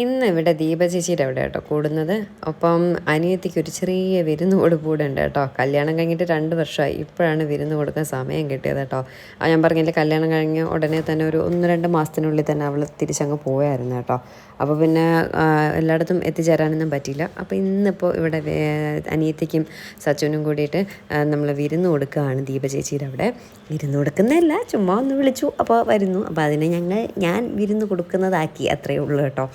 ഇന്ന് ഇവിടെ ദീപചേച്ചിയുടെ അവിടെ കേട്ടോ കൂടുന്നത്. ഒപ്പം അനിയത്തിക്ക് ഒരു ചെറിയ വിരുന്ന് കൊടുപ്പൂടുണ്ട് കേട്ടോ. കല്യാണം കഴിഞ്ഞിട്ട് രണ്ട് വർഷമായി. ഇപ്പോഴാണ് വിരുന്ന് കൊടുക്കാൻ സമയം കിട്ടിയത് കേട്ടോ. ആ ഞാൻ പറഞ്ഞില്ല കല്യാണം കഴിഞ്ഞ് ഉടനെ തന്നെ ഒരു ഒന്ന് രണ്ട് മാസത്തിനുള്ളിൽ തന്നെ അവൾ തിരിച്ചങ്ങ് പോയായിരുന്നു കേട്ടോ. അപ്പോൾ പിന്നെ എല്ലായിടത്തും എത്തിച്ചേരാനൊന്നും പറ്റിയില്ല. അപ്പോൾ ഇന്നിപ്പോൾ ഇവിടെ അനിയത്തിക്കും സച്ചുനും കൂടിയിട്ട് നമ്മൾ വിരുന്ന് കൊടുക്കുകയാണ് ദീപ ചേച്ചിയുടെ അവിടെ. വിരുന്ന് കൊടുക്കുന്നതല്ല ചുമ്മാ ഒന്ന് വിളിച്ചു. അപ്പോൾ വരുന്നു. അപ്പോൾ അതിനെ ഞങ്ങൾ ഞാൻ വിരുന്ന് കൊടുക്കുന്നതാക്കി അത്രയേ ഉള്ളൂ കേട്ടോ.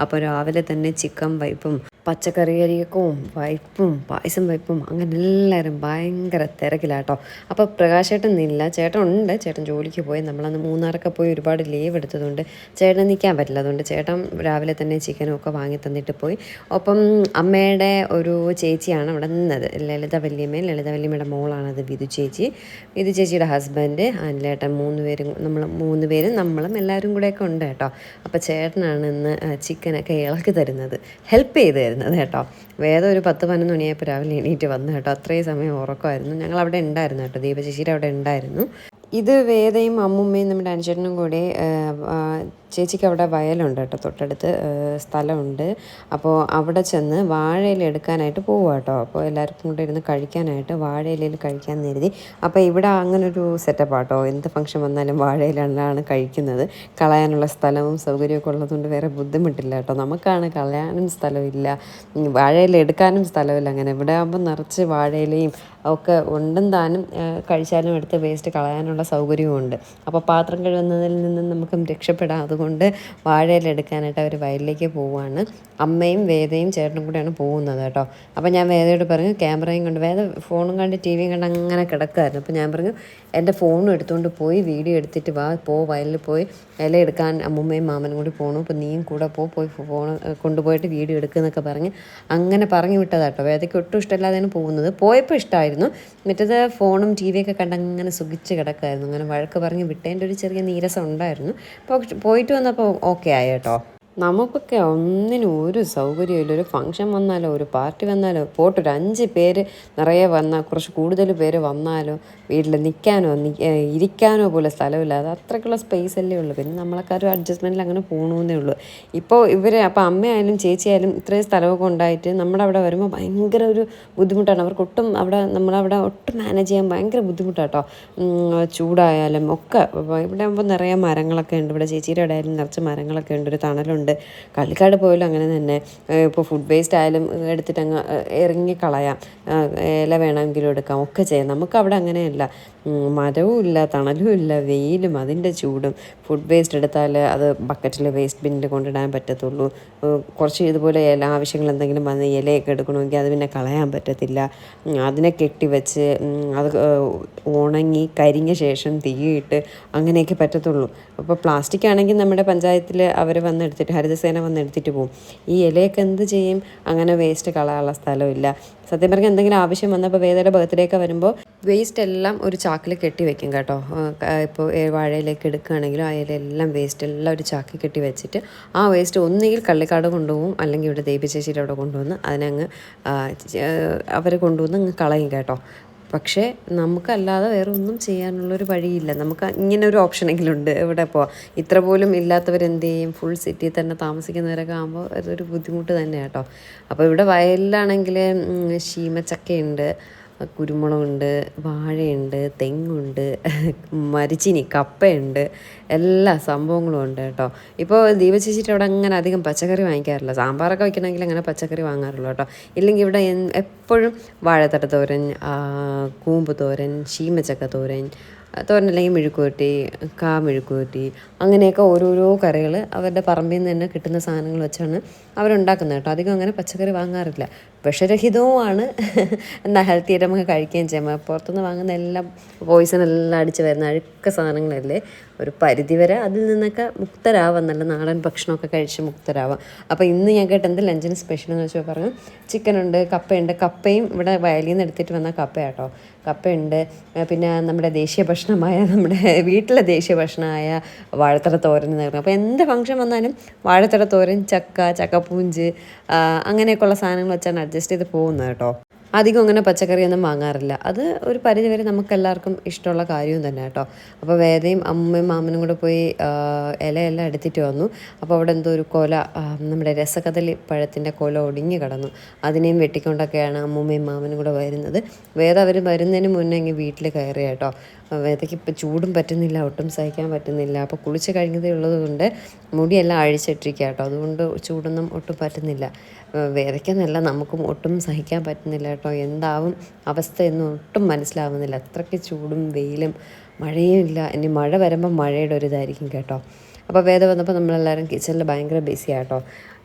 അപ്പോൾ രാവിലെ തന്നെ ചിക്കൻ വൈപ്പും പച്ചക്കറി അരിയക്കവും വൈപ്പും പായസം വൈപ്പും അങ്ങനെ എല്ലാവരും ഭയങ്കര തിരക്കിലാട്ടോ. അപ്പോൾ പ്രകാശേട്ടൻ ഇല്ല ചേട്ടൻ ഉണ്ട് ചേട്ടൻ ജോലിക്ക് പോയി. നമ്മളന്ന് മൂന്നാറൊക്കെ പോയി ഒരുപാട് ലീവ് എടുത്തതുകൊണ്ട് ചേട്ടൻ നിൽക്കാൻ പറ്റില്ല. അതുകൊണ്ട് ചേട്ടൻ രാവിലെ തന്നെ ചിക്കനും ഒക്കെ വാങ്ങി തന്നിട്ട് പോയി. ഒപ്പം അമ്മയുടെ ഒരു ചേച്ചിയാണ് അവിടെ നിന്നത്. ലളിത വല്യമ്മ. ലളിത വല്യമ്മയുടെ മോളാണത് വിധു ചേച്ചി. വിധു ചേച്ചിയുടെ ഹസ്ബൻഡ് അനിലേട്ടൻ മൂന്ന് പേരും നമ്മൾ മൂന്ന് പേരും നമ്മളും എല്ലാവരും കൂടെയൊക്കെ ഉണ്ട് കേട്ടോ. അപ്പോൾ ചേട്ടനാണ് ഇന്ന് ചിക്കനൊക്കെ ഇളക്കി തരുന്നത്. ഹെൽപ്പ് ചെയ്ത് തരുന്നത് കേട്ടോ. വേദം ഒരു പത്ത് പതിനൊന്ന് മണിയായപ്പോൾ രാവിലെ എണീറ്റ് വന്നു കേട്ടോ. അത്രയും സമയം ഉറക്കമായിരുന്നു. ഞങ്ങൾ അവിടെ ഉണ്ടായിരുന്നു കേട്ടോ. ദീപശിശിരവിടെ ഉണ്ടായിരുന്നു. ഇത് വേദയും അമ്മുമ്മയും നമ്മുടെ അനുചേട്ടനും കൂടി ചേച്ചിക്ക് അവിടെ വയലുണ്ട് കേട്ടോ. തൊട്ടടുത്ത് സ്ഥലമുണ്ട്. അപ്പോൾ അവിടെ ചെന്ന് വാഴയില എടുക്കാനായിട്ട് പോവുക കേട്ടോ. അപ്പോൾ എല്ലാവർക്കും കൂടെ ഇരുന്ന് കഴിക്കാനായിട്ട് വാഴയിലയിൽ കഴിക്കാൻ കരുതി. അപ്പോൾ ഇവിടെ അങ്ങനെ ഒരു സെറ്റപ്പ് ആട്ടോ എന്ത് ഫംഗ്ഷൻ വന്നാലും വാഴയിലാണ് കഴിക്കുന്നത്. കളയാനുള്ള സ്ഥലവും സൗകര്യമൊക്കെ ഉള്ളതുകൊണ്ട് വേറെ ബുദ്ധിമുട്ടില്ല കേട്ടോ. നമുക്കാണ് കളയാനും സ്ഥലമില്ല. വാഴയില എടുക്കാനും സ്ഥലമില്ല. അങ്ങനെ ഇവിടെ ആകുമ്പോൾ നിറച്ച് വാഴയിലയും ഒക്കെ ഉണ്ടും താനും കഴിച്ചാലും എടുത്ത് വേസ്റ്റ് കളയാനുള്ള സൗകര്യവും ഉണ്ട് അപ്പോൾ പാത്രം കഴുകുന്നതിൽ നിന്നും നമുക്കും രക്ഷപ്പെടാം. അതുകൊണ്ട് വാഴയില എടുക്കാനായിട്ട് അവർ വയലിലേക്ക് പോവുകയാണ് അമ്മയും വേദയും ചേട്ടനും കൂടെയാണ് പോകുന്നത് കേട്ടോ. അപ്പോൾ ഞാൻ വേദയോട് പറഞ്ഞു ക്യാമറയും കൊണ്ട്. വേദ ഫോണും കണ്ട് ടി വിയും കണ്ട് അങ്ങനെ കിടക്കുമായിരുന്നു അപ്പോൾ ഞാൻ പറഞ്ഞു എന്റെ ഫോണും എടുത്തുകൊണ്ട് പോയി വീഡിയോ എടുത്തിട്ട് വാ പോ വയലിൽ പോയി. ഇല എടുക്കാൻ അമ്മുമ്മയും മാമനും കൂടി പോകണു അപ്പോൾ നീയും കൂടെ പോ പോയി ഫോൺ കൊണ്ടുപോയിട്ട് വീഡിയോ എടുക്കുന്നൊക്കെ പറഞ്ഞ് അങ്ങനെ പറഞ്ഞു വിട്ടതാ വിട്ടതാട്ടോ വേദയ്ക്ക് ഒട്ടും ഇഷ്ടമില്ലാതെയാണ് പോകുന്നത്. പോയപ്പോൾ ഇഷ്ടമായിരുന്നു മറ്റേത് ഫോണും ടി വിയൊക്കെ കണ്ട് അങ്ങനെ സുഖിച്ച് കിടക്കുമായിരുന്നു അങ്ങനെ വഴക്ക് പറഞ്ഞ് വിട്ടതിന്റെ ഒരു ചെറിയ നീരസം ഉണ്ടായിരുന്നു. പോയിട്ട് വന്നപ്പോൾ ഓക്കെ ആയി കേട്ടോ. നമുക്കൊക്കെ ഒന്നിനും ഒരു സൗകര്യമില്ല ഒരു ഫംഗ്ഷൻ വന്നാലോ ഒരു പാർട്ടി വന്നാലോ പോട്ട് ഒരു അഞ്ച് പേര് നിറയെ വന്നാൽ കുറച്ച് കൂടുതൽ പേര് വന്നാലോ വീട്ടിൽ നിൽക്കാനോ ഇരിക്കാനോ പോലെ സ്ഥലമില്ല. അത് അത്രയ്ക്കുള്ള സ്പേസ് അല്ലേ ഉള്ളൂ. പിന്നെ നമ്മളൊക്കെ ഒരു അഡ്ജസ്റ്റ്മെന്റിൽ അങ്ങനെ പോകണമെന്നേ ഉള്ളൂ. ഇപ്പോൾ ഇവർ അപ്പോൾ അമ്മയായാലും ചേച്ചിയായാലും ഇത്രയും സ്ഥലമൊക്കെ ഉണ്ടായിട്ട് നമ്മുടെ അവിടെ വരുമ്പോൾ ഭയങ്കര ഒരു ബുദ്ധിമുട്ടാണ്. അവർക്ക് ഒട്ടും അവിടെ നമ്മളവിടെ ഒട്ടും മാനേജ് ചെയ്യാൻ ഭയങ്കര ബുദ്ധിമുട്ടാട്ടോ. ചൂടായാലും ഒക്കെ. ഇവിടെ ആകുമ്പോൾ നിറയെ മരങ്ങളൊക്കെ ഉണ്ട്. ഇവിടെ ചേച്ചിയുടെ ഇടയിലും നിറച്ച് മരങ്ങളൊക്കെ ഉണ്ട്. ഒരു തണലുണ്ട്. കള്ളിക്കാട് പോയാലും അങ്ങനെ തന്നെ. ഇപ്പോൾ ഫുഡ് വേസ്റ്റ് ആയാലും എടുത്തിട്ട് അങ്ങ് ഇറങ്ങി കളയാം. ഇല വേണമെങ്കിലും എടുക്കാം. ഒക്കെ ചെയ്യാം. നമുക്ക് അവിടെ അങ്ങനെയല്ല. മരവും ഇല്ല തണലും ഇല്ല വെയിലും അതിന്റെ ചൂടും. ഫുഡ് വേസ്റ്റ് എടുത്താൽ അത് ബക്കറ്റിൽ വേസ്റ്റ് ബിന്നിൽ കൊണ്ടിടാൻ പറ്റത്തുള്ളൂ. കുറച്ച് ഇതുപോലെ ഇല ആവശ്യങ്ങൾ എന്തെങ്കിലും വന്ന് ഇലയൊക്കെ എടുക്കണമെങ്കിൽ അത് പിന്നെ കളയാൻ പറ്റത്തില്ല. അതിനെ കെട്ടിവെച്ച് അത് ഉണങ്ങി കരിഞ്ഞ ശേഷം തീയിട്ട് അങ്ങനെയൊക്കെ പറ്റത്തുള്ളൂ. അപ്പോൾ പ്ലാസ്റ്റിക് ആണെങ്കിൽ നമ്മുടെ പഞ്ചായത്തിൽ അവർ വന്ന് എടുത്തിട്ട് ഹരിതസേന വന്ന് എടുത്തിട്ട് പോകും ഈ ഇലയൊക്കെ എന്ത് ചെയ്യും? അങ്ങനെ വേസ്റ്റ് കളയാനുള്ള സ്ഥലമില്ല. സത്യം പറഞ്ഞാൽ എന്തെങ്കിലും ആവശ്യം വന്നപ്പോൾ വേദയുടെ ബർത്ത്ഡേ വരുമ്പോൾ വേസ്റ്റ് എല്ലാം ഒരു ചാക്കിൽ കെട്ടി വെക്കും കേട്ടോ. ഇപ്പോൾ വാഴയിലേക്ക് എടുക്കുകയാണെങ്കിലും ആ ഇലയെല്ലാം വേസ്റ്റ് എല്ലാം ഒരു ചാക്കിൽ കെട്ടി വെച്ചിട്ട് ആ വേസ്റ്റ് ഒന്നുകിൽ കള്ളിക്കാട് കൊണ്ടുപോകും അല്ലെങ്കിൽ ഇവിടെ ദേവി ചേച്ചിയുടെ അവിടെ കൊണ്ടുവന്ന് അതിനങ്ങ് അവർ കൊണ്ടുവന്ന് അങ്ങ് കളയും കേട്ടോ. പക്ഷേ നമുക്കല്ലാതെ വേറെ ഒന്നും ചെയ്യാനുള്ളൊരു വഴിയില്ല. നമുക്ക് ഇങ്ങനെ ഒരു ഓപ്ഷനെങ്കിലും ഉണ്ട് എവിടെ പോവാം? ഇത്ര പോലും ഇല്ലാത്തവരെന്ത് ചെയ്യും? ഫുൾ സിറ്റിയിൽ തന്നെ താമസിക്കുന്നവരൊക്കെ ആകുമ്പോൾ അതൊരു ബുദ്ധിമുട്ട് തന്നെ കേട്ടോ അപ്പോൾ ഇവിടെ വയലിലാണെങ്കിൽ ശീമച്ചക്കയുണ്ട്. കുരുമുളകുണ്ട് വാഴയുണ്ട് തെങ്ങുണ്ട് മരിച്ചിനി കപ്പയുണ്ട് എല്ലാ സംഭവങ്ങളും ഉണ്ട് കേട്ടോ. ഇപ്പോൾ ദീപചേച്ചിട്ട് അവിടെ അങ്ങനെ അധികം പച്ചക്കറി വാങ്ങിക്കാറില്ല. സാമ്പാറൊക്കെ വയ്ക്കണമെങ്കിൽ അങ്ങനെ പച്ചക്കറി വാങ്ങാറുള്ളൂ കേട്ടോ. ഇല്ലെങ്കിൽ ഇവിടെ എപ്പോഴും വാഴത്തട്ട തോരൻ കൂമ്പ് തോരൻ ശീമച്ചക്ക തോരൻ തോരൻ അല്ലെങ്കിൽ മെഴുക്കുവരട്ടി കാ മെഴുക്കുവരട്ടി അങ്ങനെയൊക്കെ ഓരോരോ കറികൾ അവരുടെ പറമ്പിൽ നിന്ന് തന്നെ കിട്ടുന്ന സാധനങ്ങൾ വെച്ചാണ് അവരുണ്ടാക്കുന്നത് കേട്ടോ. അധികം അങ്ങനെ പച്ചക്കറി വാങ്ങാറില്ല. വിഷരഹിതവുമാണ്. എന്നാൽ ഹെൽത്തി ആയിട്ട് നമുക്ക് കഴിക്കുകയും ചെയ്യാം. പുറത്തുനിന്ന് വാങ്ങുന്ന എല്ലാം പോയിസൺ എല്ലാം അടിച്ച് വരുന്ന അഴുക്ക സാധനങ്ങളല്ലേ? ഒരു പരിധിവരെ അതിൽ നിന്നൊക്കെ മുക്തരാവാം നല്ല നാടൻ ഭക്ഷണമൊക്കെ കഴിച്ച് മുക്തരാവാം. അപ്പോൾ ഇന്ന് ഞാൻ കേട്ട എന്ത് ലഞ്ചിന് സ്പെഷ്യൽ എന്ന് വെച്ചാൽ പറഞ്ഞു ചിക്കനുണ്ട് കപ്പയുണ്ട്. കപ്പയും ഇവിടെ വയലിൽ നിന്ന് എടുത്തിട്ട് വന്ന കപ്പയാട്ടോ. കപ്പയുണ്ട്. ആ, പിന്നെ നമ്മുടെ ദേശീയ ഭക്ഷണമായ നമ്മുടെ വീട്ടിലെ ദേശീയ ഭക്ഷണമായ വാഴത്തട തോരൻ എന്ന് അപ്പോൾ എന്ത് ഫംഗ്ഷൻ വന്നാലും വാഴത്തട തോരൻ ചക്ക ചക്കപ്പൂഞ്ച് അങ്ങനെയൊക്കെയുള്ള സാധനങ്ങൾ വെച്ചാണ് അഡ്ജസ്റ്റ് ചെയ്ത് പോകുന്നത് കേട്ടോ. അധികം അങ്ങനെ പച്ചക്കറിയൊന്നും വാങ്ങാറില്ല. അത് ഒരു പരിധിവരെ നമുക്ക് എല്ലാവർക്കും ഇഷ്ടമുള്ള കാര്യവും തന്നെ കേട്ടോ. അപ്പോൾ വേദയും അമ്മയും മാമനും കൂടെ പോയി ഇലയെല്ലാം എടുത്തിട്ട് വന്നു. അപ്പോൾ അവിടെ എന്തോ ഒരു കൊല നമ്മുടെ രസകദളി പഴത്തിന്റെ കൊല ഒടിഞ്ഞു കിടന്നു. അതിനെയും വെട്ടിക്കൊണ്ടൊക്കെയാണ് അമ്മൂമ്മയും മാമനും കൂടെ വരുന്നത്. വേദ അവർ വരുന്നതിന് മുന്നേ ഇങ്ങനെ വീട്ടിൽ കയറി കേട്ടോ. വേദയ്ക്ക് ഇപ്പോൾ ചൂടും പറ്റുന്നില്ല ഒട്ടും സഹിക്കാൻ പറ്റുന്നില്ല. അപ്പോൾ കുളിച്ച് കഴിഞ്ഞതേ ഉള്ളത് കൊണ്ട് മുടിയെല്ലാം അഴിച്ചിട്ടിരിക്കുക കേട്ടോ. അതുകൊണ്ട് ചൂടൊന്നും ഒട്ടും പറ്റുന്നില്ല. വേദയ്ക്കെന്നല്ല നമുക്കും ഒട്ടും സഹിക്കാൻ പറ്റുന്നില്ല കേട്ടോ. എന്താവും അവസ്ഥ എന്ന് ഒട്ടും മനസ്സിലാവുന്നില്ല. അത്രയ്ക്ക് ചൂടും വെയിലും മഴയും ഇല്ല. ഇനി മഴ വരുമ്പോൾ മഴയുടെ ഒരു ഇതായിരിക്കും കേട്ടോ. അപ്പോൾ വേദ വന്നപ്പോൾ നമ്മളെല്ലാവരും കിച്ചണിൽ ഭയങ്കര ബിസി ആട്ടോ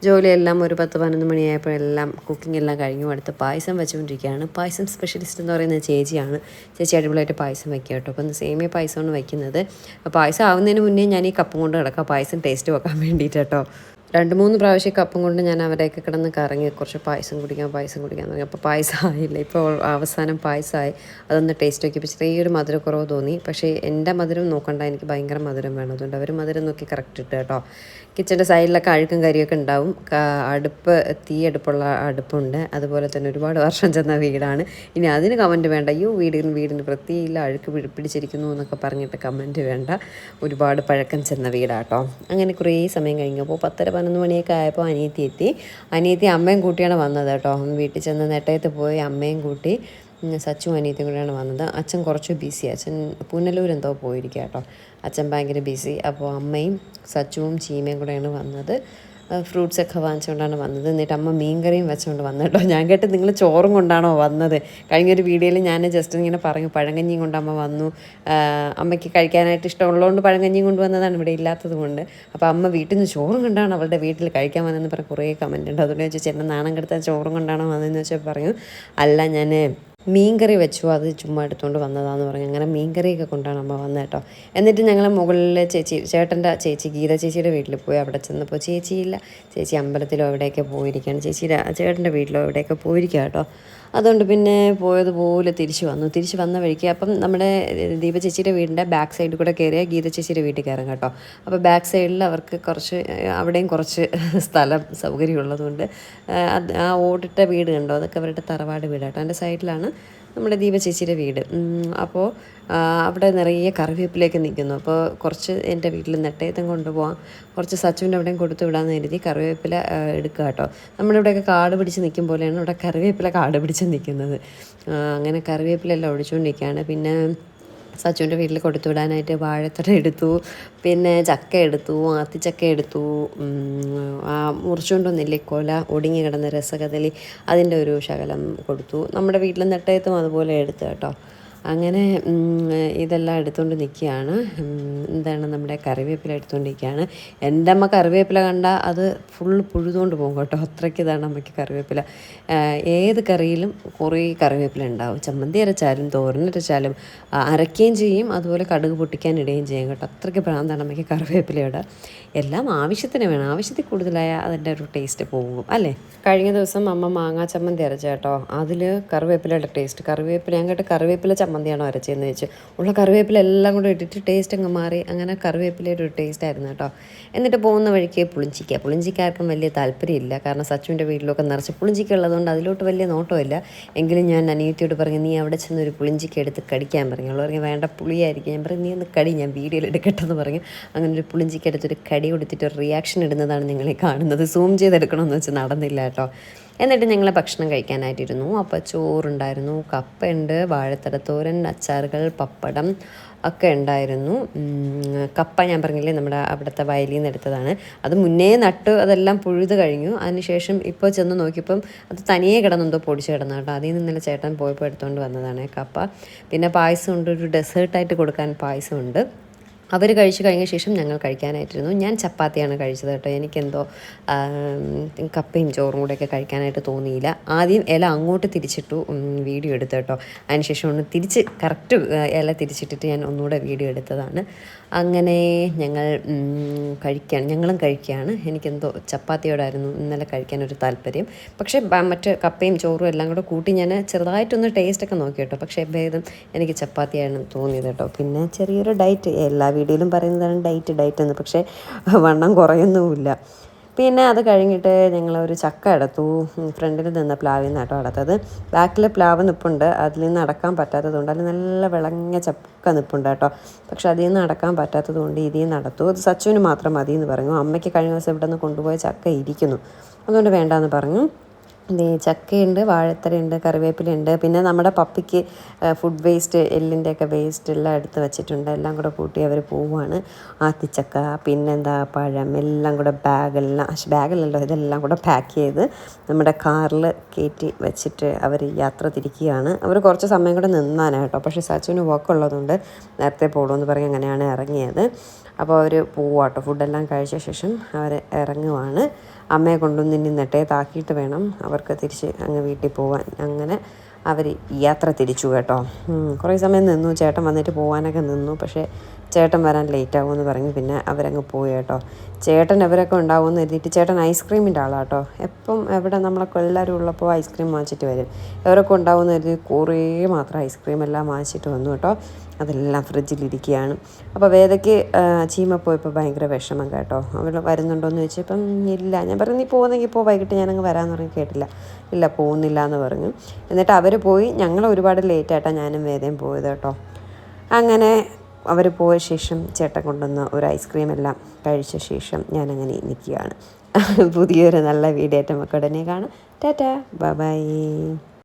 ജോലിയെല്ലാം ഒരു പത്ത് പതിനൊന്ന് മണിയായപ്പോഴെല്ലാം കുക്കിംഗ് എല്ലാം കഴിഞ്ഞു. അടുത്ത് പായസം വെച്ചുകൊണ്ടിരിക്കുകയാണ്. പായസം സ്പെഷ്യലിസ്റ്റ് എന്ന് പറയുന്നത് ചേച്ചിയാണ്. ചേച്ചി അടിപൊളിയായിട്ട് പായസം വയ്ക്കുക കേട്ടോ. അപ്പം സേമിയ പായസമാണ് വയ്ക്കുന്നത് പായസം ആവുന്നതിന് മുന്നേ ഞാൻ ഈ കപ്പും കൊണ്ട് കിടക്കാം. പായസം ടേസ്റ്റ് വെക്കാൻ വേണ്ടിയിട്ട് കേട്ടോ. രണ്ട് മൂന്ന് പ്രാവശ്യം കപ്പും കൊണ്ട് ഞാൻ അവരെയൊക്കെ കിടന്ന് കറങ്ങി കുറച്ച് പായസം കുടിക്കാം പായസം കുടിക്കാൻ തുടങ്ങി അപ്പോൾ പായസം ആയില്ല? ഇപ്പോൾ അവസാനം പായസമായി. അതൊന്ന് ടേസ്റ്റ് നോക്കിയപ്പോൾ ചെറിയൊരു മധുരക്കുറവ് തോന്നി. പക്ഷേ എന്റെ മധുരം നോക്കണ്ട. എനിക്ക് ഭയങ്കര മധുരം വേണം. അതുകൊണ്ട് അവർ മധുരം നോക്കി കറക്റ്റ് ഇട്ട് കേട്ടോ. കിച്ചന്റെ സൈഡിലൊക്കെ അഴുക്കും കരിയൊക്കെ ഉണ്ടാവും. അടുപ്പ് തീ അടുപ്പുള്ള അടുപ്പുണ്ട്. അതുപോലെ തന്നെ ഒരുപാട് വർഷം ചെന്ന വീടാണ്. ഇനി അതിന് കമന്റ് വേണ്ട. അയ്യോ വീടിന് വീടിന് വൃത്തിയില്ല അഴുക്ക് പിടിപ്പിടിച്ചിരിക്കുന്നു എന്നൊക്കെ പറഞ്ഞിട്ട് കമന്റ് വേണ്ട. ഒരുപാട് പഴക്കം ചെന്ന വീടാട്ടോ. അങ്ങനെ കുറേ സമയം കഴിഞ്ഞപ്പോൾ പത്തര പതിനൊന്ന് മണിയൊക്കെ ആയപ്പോൾ അനിയത്തി എത്തി. അനിയത്തി അമ്മയും കൂട്ടിയാണ് വന്നത് കേട്ടോ. വീട്ടിൽ ചെന്ന് നെട്ടയത്ത് പോയി അമ്മയും കൂട്ടി സച്ചും അനിയത്തിയും കൂടെയാണ് വന്നത്. അച്ഛൻ കുറച്ച് ബിസി അച്ഛൻ പുനലൂർ എന്തോ പോയിരിക്കുക കേട്ടോ. അച്ഛൻ ഭയങ്കര ബിസി അപ്പോൾ അമ്മയും സച്ചുവും ചീമയും കൂടെയാണ് വന്നത്. ഫ്രൂട്ട്സ് ഒക്കെ വാങ്ങിച്ചുകൊണ്ടാണ് വന്നത്. എന്നിട്ട് അമ്മ മീൻകറിയും വെച്ചുകൊണ്ട് വന്നു കേട്ടോ. ഞാൻ കേട്ട് നിങ്ങൾ ചോറും കൊണ്ടാണോ വന്നത്? കഴിഞ്ഞൊരു വീഡിയോയിൽ ഞാൻ ജസ്റ്റ് ഇങ്ങനെ പറഞ്ഞു പഴങ്കഞ്ഞിയും കൊണ്ട് അമ്മ വന്നു. അമ്മയ്ക്ക് കഴിക്കാനായിട്ട് ഇഷ്ടമുള്ളതുകൊണ്ട് പഴങ്കഞ്ഞിയും കൊണ്ട് വന്നതാണ്. ഇവിടെ ഇല്ലാത്തത് കൊണ്ട്. അപ്പോൾ അമ്മ വീട്ടിൽ നിന്ന് ചോറും കൊണ്ടാണ് അവളുടെ വീട്ടിൽ കഴിക്കാൻ വന്നതെന്ന് പറഞ്ഞ് കുറേ കമന്റ് ഉണ്ട്. അതുകൊണ്ട് ചോദിച്ചാൽ ചേട്ടൻ നാണം കെടുത്താൽ ചോറും കൊണ്ടാണോ വന്നതെന്ന് വെച്ചാൽ പറഞ്ഞു അല്ല ഞാൻ മീൻകറി വെച്ചു. അത് ചുമ്മാ എടുത്തുകൊണ്ട് വന്നതാന്ന് പറഞ്ഞു. അങ്ങനെ മീൻകറിയൊക്കെ കൊണ്ടാണ് അമ്മ വന്നത് കേട്ടോ എന്നിട്ട് ഞങ്ങൾ മുകളിലെ ചേച്ചി ചേട്ടന്റെ ചേച്ചി ഗീത ചേച്ചിയുടെ വീട്ടിൽ പോയി. അവിടെ ചെന്നപ്പോൾ ചേച്ചിയില്ല. ചേച്ചി അമ്പലത്തിലോ എവിടെയൊക്കെ പോയിരിക്കുകയാണ് ചേച്ചിയുടെ ചേട്ടന്റെ വീട്ടിലോ എവിടെയൊക്കെ പോയിരിക്കുക കേട്ടോ അതുകൊണ്ട് പിന്നെ പോയതുപോലെ തിരിച്ചു വന്നു. തിരിച്ചു വന്ന വഴിക്ക് അപ്പം നമ്മുടെ ദീപ ചേച്ചിയുടെ വീടിന്റെ ബാക്ക് സൈഡിൽ കൂടെ കയറിയ ഗീത ചേച്ചിയുടെ വീട്ടിൽ കയറും കേട്ടോ. അപ്പോൾ ബാക്ക് സൈഡിൽ അവർക്ക് കുറച്ച് അവിടെയും കുറച്ച് സ്ഥലം സൗകര്യമുള്ളതുകൊണ്ട് ആ ഓടിട്ട വീട് കണ്ടോ? അതൊക്കെ അവരുടെ തറവാട് വീടാട്ടോ. അതിന്റെ സൈഡിലാണ് നമ്മുടെ ദീപ ചേച്ചിയുടെ വീട് അപ്പോൾ അവിടെ നിറയെ കറിവേപ്പിലേക്ക് നിൽക്കുന്നു. അപ്പോൾ കുറച്ച് എന്റെ വീട്ടിൽ നെട്ടയത്തും കൊണ്ടുപോകാം കുറച്ച് സച്ചുവിന്റെ അവിടെയും കൊടുത്തു വിടാമെന്ന് കരുതി കറിവേപ്പില എടുക്കുക കേട്ടോ. നമ്മുടെ ഇവിടെയൊക്കെ കാട് പിടിച്ച് നിൽക്കും പോലെയാണ് ഇവിടെ കറിവേപ്പില കാട് പിടിച്ച് നിൽക്കുന്നത്. അങ്ങനെ കറിവേപ്പിലെല്ലാം ഒഴിച്ചുകൊണ്ടിരിക്കുകയാണ്. പിന്നെ സച്ചുവിന്റെ വീട്ടിൽ കൊടുത്തു വിടാനായിട്ട് വാഴത്തട എടുത്തു. പിന്നെ ചക്ക എടുത്തു ആത്തിച്ചക്ക എടുത്തു. ആ മുറിച്ചുകൊണ്ടൊന്നില്ലേ കൊല ഒടുങ്ങി കിടന്ന രസകദലി അതിന്റെ ഒരു ശകലം കൊടുത്തു. നമ്മുടെ വീട്ടിൽ നെട്ടയത്തും അതുപോലെ എടുത്തു കേട്ടോ. അങ്ങനെ ഇതെല്ലാം എടുത്തുകൊണ്ട് നിൽക്കുകയാണ് എന്താണ് നമ്മുടെ കറിവേപ്പില എടുത്തുകൊണ്ടിരിക്കുകയാണ് എന്റെ അമ്മ കറിവേപ്പില കണ്ട അത് ഫുൾ പുഴുതുകൊണ്ട് പോകും കേട്ടോ. അത്രയ്ക്ക് ഇതാണ് അമ്മയ്ക്ക് കറിവേപ്പില. ഏത് കറിയിലും കുറേ കറിവേപ്പില ഉണ്ടാവും. ചമ്മന്തി അരച്ചാലും തോരനരച്ചാലും അരയ്ക്കുകയും ചെയ്യും. അതുപോലെ കടുക് പൊട്ടിക്കാൻ ഇടുകയും ചെയ്യും കേട്ടോ. അത്രയ്ക്ക് ഭ്രാന്താണ് അമ്മയ്ക്ക് കറിവേപ്പിലയുടെ. എല്ലാം ആവശ്യത്തിന് വേണം. ആവശ്യത്തിൽ കൂടുതലായാൽ അതിന്റെ ഒരു ടേസ്റ്റ് പോകും അല്ലേ? കഴിഞ്ഞ ദിവസം അമ്മ മാങ്ങാ ചമ്മന്തി അരച്ച കേട്ടോ. അതിൽ കറിവേപ്പിലയുടെ ടേസ്റ്റ് കറിവേപ്പില ഞാൻ കേട്ട് കറിവേപ്പില ചമ്മന്തിയാണോ അരച്ചതെന്ന് ചോദിച്ചു ഉള്ള കറിവേപ്പില എല്ലാം കൂടെ ഇട്ടിട്ട് ടേസ്റ്റ് അങ്ങ് മാറി. അങ്ങനെ കറിവേപ്പിലയുടെ ഒരു ടേസ്റ്റ് ആയിരുന്നു കേട്ടോ. എന്നിട്ട് പോകുന്ന വഴിക്ക് പുളിഞ്ചിക്ക. പുളിഞ്ചിക്കാർക്കും വലിയ താല്പര്യമില്ല. കാരണം സച്ചുവിന്റെ വീട്ടിലൊക്കെ നിറച്ച് പുളിഞ്ചിക്ക ഉള്ളതുകൊണ്ട് അതിലോട്ട് വലിയ നോട്ടമില്ല. എങ്കിലും ഞാൻ അനിയത്തിയോട് പറഞ്ഞു നീ അവിടെ ചെന്ന് ഒരു പുളിഞ്ചിക്ക എടുത്ത് കടിക്കാൻ പറഞ്ഞു. അവൾ പറഞ്ഞു വേണ്ട പുളിയായിരിക്കും. ഞാൻ പറഞ്ഞു നീ ഒന്ന് കടി. ഞാൻ വീഡിയോയിൽ എടുക്കട്ടെന്ന് പറഞ്ഞു. അങ്ങനെ ഒരു പുളിഞ്ചിക്ക എടുത്തൊരു കടി കൊടുത്തിട്ട് ഒരു റിയാക്ഷൻ ഇടുന്നതാണ് നിങ്ങളെ കാണുന്നത്. സൂം ചെയ്തെടുക്കണമെന്ന് വെച്ച് നടന്നില്ല കേട്ടോ. എന്നിട്ട് ഞങ്ങൾ ഭക്ഷണം കഴിക്കാനായിട്ടിരുന്നു. അപ്പോൾ ചോറുണ്ടായിരുന്നു കപ്പയുണ്ട് വാഴത്തടത്തോരൻ അച്ചാറുകൾ പപ്പടം ഒക്കെ ഉണ്ടായിരുന്നു. കപ്പ ഞാൻ പറഞ്ഞില്ലേ നമ്മുടെ അവിടുത്തെ വയലിൽ നിന്ന് എടുത്തതാണ്. അത് മുന്നേ നട്ടു അതെല്ലാം പുഴുത് കഴിഞ്ഞു. അതിനുശേഷം ഇപ്പോൾ ചെന്ന് നോക്കിയപ്പം അത് തനിയെ കിടന്നെന്തോ പൊടിച്ച് കിടന്നു കേട്ടോ. അതിൽ നിന്ന് ഇന്നലെ ചേട്ടൻ പോയപ്പോൾ എടുത്തുകൊണ്ട് വന്നതാണ് കപ്പ. പിന്നെ പായസം പായസമുണ്ട് ഒരു ഡെസേർട്ടായിട്ട് കൊടുക്കാൻ പായസമുണ്ട്. അവർ കഴിച്ചു കഴിഞ്ഞ ശേഷം ഞങ്ങൾ കഴിക്കാനായിട്ടിരുന്നു. ഞാൻ ചപ്പാത്തിയാണ് കഴിച്ചത് കേട്ടോ. എനിക്കെന്തോ കപ്പയും ചോറും കൂടെയൊക്കെ കഴിക്കാനായിട്ട് തോന്നിയില്ല. ആദ്യം ഇല അങ്ങോട്ട് തിരിച്ചിട്ടു വീഡിയോ എടുത്തു കേട്ടോ. അതിനുശേഷം ഒന്ന് തിരിച്ച് കറക്റ്റ് ഇല തിരിച്ചിട്ടിട്ട് ഞാൻ ഒന്നുകൂടെ വീഡിയോ എടുത്തതാണ്. അങ്ങനെ ഞങ്ങൾ കഴിക്കാൻ ഞങ്ങളും കഴിക്കുകയാണ്. എനിക്കെന്തോ ചപ്പാത്തിയോടായിരുന്നു ഇന്നലെ കഴിക്കാൻ ഒരു താല്പര്യം. പക്ഷേ മറ്റ് കപ്പയും ചോറും എല്ലാം കൂടെ കൂട്ടി ഞാൻ ചെറുതായിട്ടൊന്ന് ടേസ്റ്റൊക്കെ നോക്കി കേട്ടോ. പക്ഷേ ഭേദം എനിക്ക് ചപ്പാത്തിയാണ് തോന്നിയത് കേട്ടോ. പിന്നെ ചെറിയൊരു ഡയറ്റ് എല്ലാ വീഡിയോയിലും പറയുന്നതാണ് ഡയറ്റ് ഡയറ്റ് എന്ന്. പക്ഷേ വണ്ണം കുറയൊന്നുമില്ല. പിന്നെ അത് കഴിഞ്ഞിട്ട് ഒരു ചക്ക എടുത്തു. ഫ്രണ്ടിൽ നിന്ന് പ്ലാവിൽ നിന്ന് കേട്ടോ എടുത്തത് ബാക്കിൽ പ്ലാവ് നിപ്പുണ്ട്. അതിൽ നിന്ന് അടക്കാൻ പറ്റാത്തതുകൊണ്ട് അതിൽ നല്ല വിളഞ്ഞ ചക്ക നിൽപ്പുണ്ട് കേട്ടോ പക്ഷെ അതിൽ നിന്ന് അടക്കാൻ പറ്റാത്തതുകൊണ്ട് ഇതിൽ നിന്ന് നടത്തു. അത് സച്ചുവിന് മാത്രം മതി എന്ന് പറഞ്ഞു. അമ്മയ്ക്ക് കഴിഞ്ഞ ദിവസം ഇവിടെ നിന്ന് കൊണ്ടുപോയ ചക്ക ഇരിക്കുന്നു. അതുകൊണ്ട് വേണ്ടാന്ന് പറഞ്ഞു. ചക്കയുണ്ട് വാഴത്തരയുണ്ട് കറിവേപ്പിലയുണ്ട്. പിന്നെ നമ്മുടെ പപ്പിക്ക് ഫുഡ് വേസ്റ്റ് എല്ലിന്റെയൊക്കെ വേസ്റ്റ് എല്ലാം എടുത്ത് വെച്ചിട്ടുണ്ട്. എല്ലാം കൂടെ കൂട്ടി അവർ പോവുകയാണ് ആത്തിച്ചക്ക പിന്നെന്താ പഴം എല്ലാം കൂടെ ബാഗെല്ലാം ബാഗിലല്ലോ ഇതെല്ലാം കൂടെ പാക്ക് ചെയ്ത് നമ്മുടെ കാറിൽ കയറ്റി വെച്ചിട്ട് അവർ യാത്ര തിരിക്കുകയാണ്. അവർ കുറച്ച് സമയം കൂടെ നിന്നാണ് കേട്ടോ. പക്ഷേ സച്ചുവിന് ഉള്ളതുകൊണ്ട് നേരത്തെ പോകണമെന്ന് പറഞ്ഞ് അങ്ങനെയാണ് ഇറങ്ങിയത്. അപ്പോൾ അവർ പോവാട്ടോ. ഫുഡെല്ലാം കഴിച്ച ശേഷം അവർ ഇറങ്ങുവാണ്. അമ്മയെ കൊണ്ടുവന്ന് ഇനി താക്കിയിട്ട് വേണം അവർക്ക് തിരിച്ച് അങ്ങ് വീട്ടിൽ പോകാൻ അങ്ങനെ അവർ യാത്ര തിരിച്ചു കേട്ടോ. കുറേ സമയം നിന്നു. ചേട്ടൻ വന്നിട്ട് പോകാനൊക്കെ നിന്നു. പക്ഷേ ചേട്ടൻ വരാൻ ലേറ്റ് ആകുമെന്ന് പറഞ്ഞ് പിന്നെ അവരങ്ങ് പോയി കേട്ടോ. ചേട്ടൻ അവരൊക്കെ ഉണ്ടാവുമെന്ന് എഴുതിയിട്ട് ചേട്ടൻ ഐസ്ക്രീമിന്റെ ആളാട്ടോ. എപ്പം എവിടെ നമ്മളൊക്കെ എല്ലാവരും ഉള്ളപ്പോൾ ഐസ്ക്രീം വാങ്ങിച്ചിട്ട് വരും. അവരൊക്കെ ഉണ്ടാവുമെന്ന് എഴുതി കുറേ മാത്രം ഐസ്ക്രീം എല്ലാം വാങ്ങിച്ചിട്ട് വന്നു കേട്ടോ. അതെല്ലാം ഫ്രിഡ്ജിലിരിക്കുകയാണ്. അപ്പോൾ വേദയ്ക്ക് ചീമ പോയപ്പോൾ ഭയങ്കര വിഷമം കേട്ടോ. അവൾ വരുന്നുണ്ടോയെന്ന് ചോദിച്ചപ്പം ഇല്ല. ഞാൻ പറഞ്ഞു നീ പോകുന്നെങ്കിൽ പോ വൈകിട്ട് ഞാനങ്ങ് വരാമെന്ന് പറഞ്ഞ്. കേട്ടില്ല. ഇല്ല പോകുന്നില്ല എന്ന് പറഞ്ഞു. എന്നിട്ട് അവർ പോയി. ഞങ്ങൾ ഒരുപാട് ലേറ്റായിട്ടാണ് ഞാനും വേദയും പോയത് കേട്ടോ. അങ്ങനെ അവർ പോയ ശേഷം ചേട്ടൻ കൊണ്ടുവന്ന ഒരു ഐസ്ക്രീം എല്ലാം കഴിച്ച ശേഷം ഞാനങ്ങനെ നിൽക്കുകയാണ് പുതിയൊരു നല്ല വീഡിയോ ആയിട്ട് നമുക്ക് ഉടനെ കാണാം. ടാറ്റാ. ബൈ.